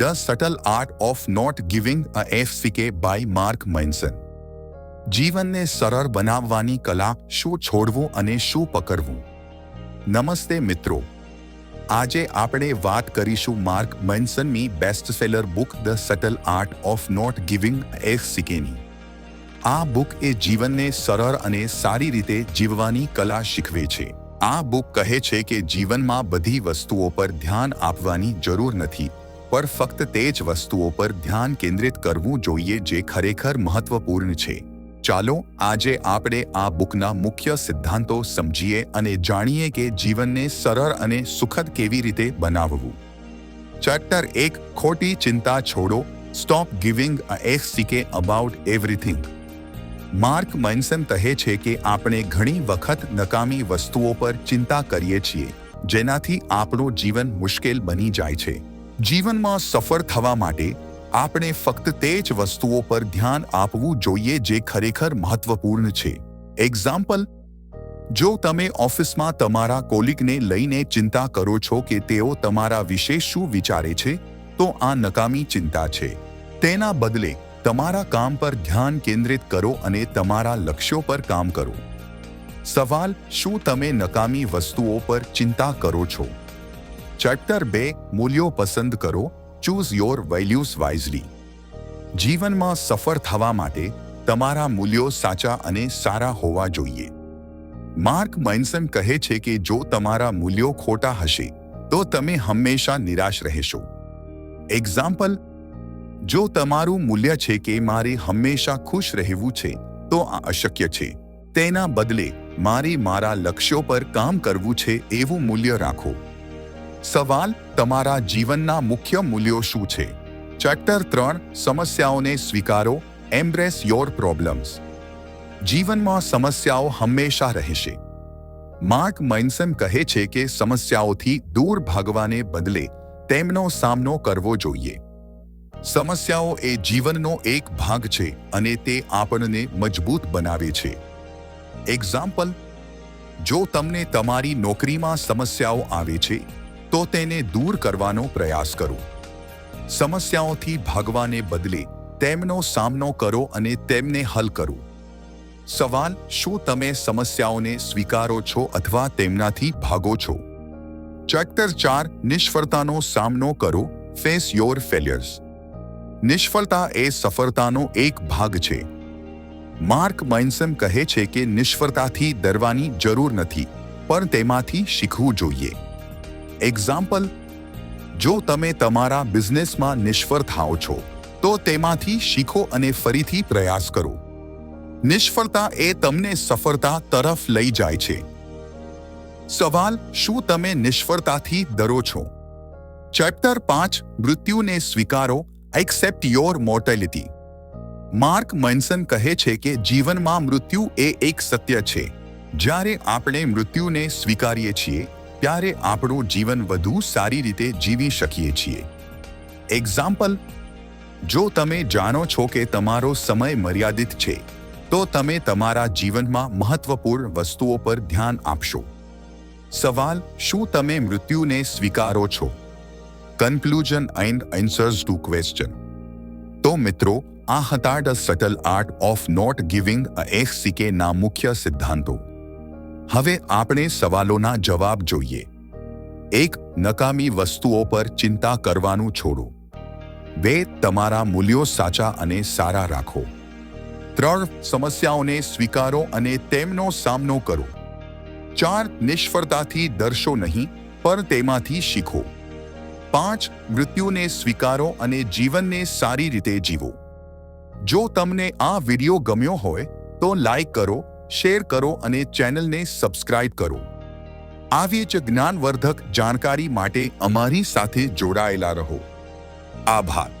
The subtle art of not giving a FCK by Mark Manson જીવનને સરળ બનાવવાની કલા શું છોડવું અને શું પકડવું? નમસ્તે મિત્રો. આજે આપણે વાત કરીશું Mark મેન્સનની best seller book the subtle art of not giving એફસીકેની આ બુક એ જીવનને સરળ અને સારી રીતે જીવવાની કલા શીખવે છે. આ બુક કહે છે કે જીવનમાં બધી વસ્તુઓ પર ધ્યાન આપવાની જરૂર નથી. પર ફક્ત તે જ વસ્તુઓ પર ધ્યાન કેન્દ્રિત કરવું જોઈએ જે ખરેખર મહત્વપૂર્ણ છે. ચાલો આજે આપણે આ બુકના મુખ્ય સિદ્ધાંતો સમજીએ અને જાણીએ કે જીવનને સરળ અને સુખદ કેવી રીતે બનાવવું. ચેપ્ટર એક, ખોટી ચિંતા છોડો, stop giving a FCK about everything. Mark Manson કહે છે કે આપણે ઘણી વખત નકામી વસ્તુઓ પર ચિંતા કરીએ છીએ, જેનાથી આપણું જીવન મુશ્કેલ બની જાય છે. જીવનમાં સફળ થવા માટે આપણે ફક્ત તે જ વસ્તુઓ પર ધ્યાન આપવું જોઈએ જે ખરેખર મહત્વપૂર્ણ છે. એક્ઝામ્પલ જો તમે ઓફિસમાં તમારા કોલિગને લઈને ચિંતા કરો છો કે તેઓ તમારા વિશે શું વિચારે છે, તો આ નકામી ચિંતા છે. તેના બદલે તમારા કામ પર ધ્યાન કેન્દ્રિત કરો અને તમારા લક્ષ્યો પર કામ કરો. સવાલ, શું તમે નકામી વસ્તુઓ પર ચિંતા કરો છો? ચેપ્ટર બે, મૂલ્યો પસંદ કરો ચૂઝ યોર વેલ્યુઝ વાઇઝલી જીવનમાં સફળ થવા માટે તમારા મૂલ્યો સાચા અને સારા હોવા જોઈએ. માર્ક મેન્સન કહે છે કે જો તમારા મૂલ્યો ખોટા હશે, તો તમે હંમેશા નિરાશ રહેશો. એક્ઝામ્પલ જો તમારું મૂલ્ય છે કે મારે હંમેશા ખુશ રહેવું છે, તો આ અશક્ય છે. તેના બદલે, મારે મારા લક્ષ્યો પર કામ કરવું છે એવું મૂલ્ય રાખો. સવાલ તમારા જીવનના મુખ્ય મૂલ્યો શું છે? ચેપ્ટર ત્રણ, સમસ્યાઓને સ્વીકારો એમ્બ્રેસ યોર પ્રોબ્લેમ્સ જીવનમાં સમસ્યાઓ હંમેશા રહેશે. માર્ક મૈનસન કહે છે કે સમસ્યાઓથી દૂર ભાગવાને બદલે તેમનો સામનો કરવો જોઈએ. સમસ્યાઓ એ જીવનનો એક ભાગ છે અને તે આપણને મજબૂત બનાવે છે. એક્ઝામ્પલ જો તમને તમારી નોકરીમાં સમસ્યાઓ આવે છે તો તેને દૂર કરવાનો પ્રયાસ કરો. સમસ્યાઓથી ભાગવાને બદલે તેમનો સામનો કરો અને તેમને હલ કરો. સવાલ, શું તમે સમસ્યાઓને સ્વીકારો છો અથવા તેમનાથી ભાગો છો? ચેપ્ટર ચાર, નિષ્ફળતાનો સામનો કરો ફેસ યોર ફેલિયર્સ નિષ્ફળતા એ સફળતાનો એક ભાગ છે. માર્ક મેન્સન કહે છે કે નિષ્ફળતાથી ડરવાની જરૂર નથી, પણ તેમાંથી શીખવું જોઈએ. એક્ઝામ્પલ જો તમે તમારા બિઝનેસમાં નિષ્ફળ થાઓ છો, તો તેમાંથી શીખો અને ફરીથી પ્રયાસ કરો. નિષ્ફળતા એ તમને સફળતા તરફ લઈ જાય છે. સવાલ, શું તમે નિષ્ફળતાથી ડરો છો? ચેપ્ટર પાંચ, મૃત્યુને સ્વીકારો, accept your mortality. Mark Manson કહે છે કે જીવનમાં મૃત્યુ એ એક સત્ય છે. જ્યારે આપણે મૃત્યુને સ્વીકારીએ છીએ ત્યારે આપણું જીવન વધુ સારી રીતે જીવી શકીએ છીએ. એક્ઝામ્પલ જો તમે જાણો છો કે તમારો સમય મર્યાદિત છે, તો તમે તમારા જીવનમાં મહત્વપૂર્ણ વસ્તુઓ પર ધ્યાન આપશો. સવાલ, શું તમે મૃત્યુને સ્વીકારો છો? Conclusion and answers to question તો મિત્રો, આ હતા the subtle art of not giving a FCK ના મુખ્ય સિદ્ધાંતો. હવે આપણે સવાલોના જવાબ જોઈએ. એક નકામી વસ્તુઓ પર ચિંતા કરવાનું છોડો. બે, તમારા મૂલ્યો સાચા અને સારા રાખો. ત્રણ, સમસ્યાઓને સ્વીકારો અને તેમનો સામનો કરો. ચાર, નિષ્ફળતાથી ડરશો નહીં, પણ તેમાંથી શીખો. પાંચ, મૃત્યુને સ્વીકારો અને જીવનને સારી રીતે જીવો. જો તમને આ વિડિયો ગમ્યો હોય, તો લાઈક કરો શેર કરો અને ચેનલને સબસ્ક્રાઇબ કરો. આવી જ જ્ઞાનવર્ધક જાણકારી માટે અમારી સાથે જોડાયેલા રહો. આભાર.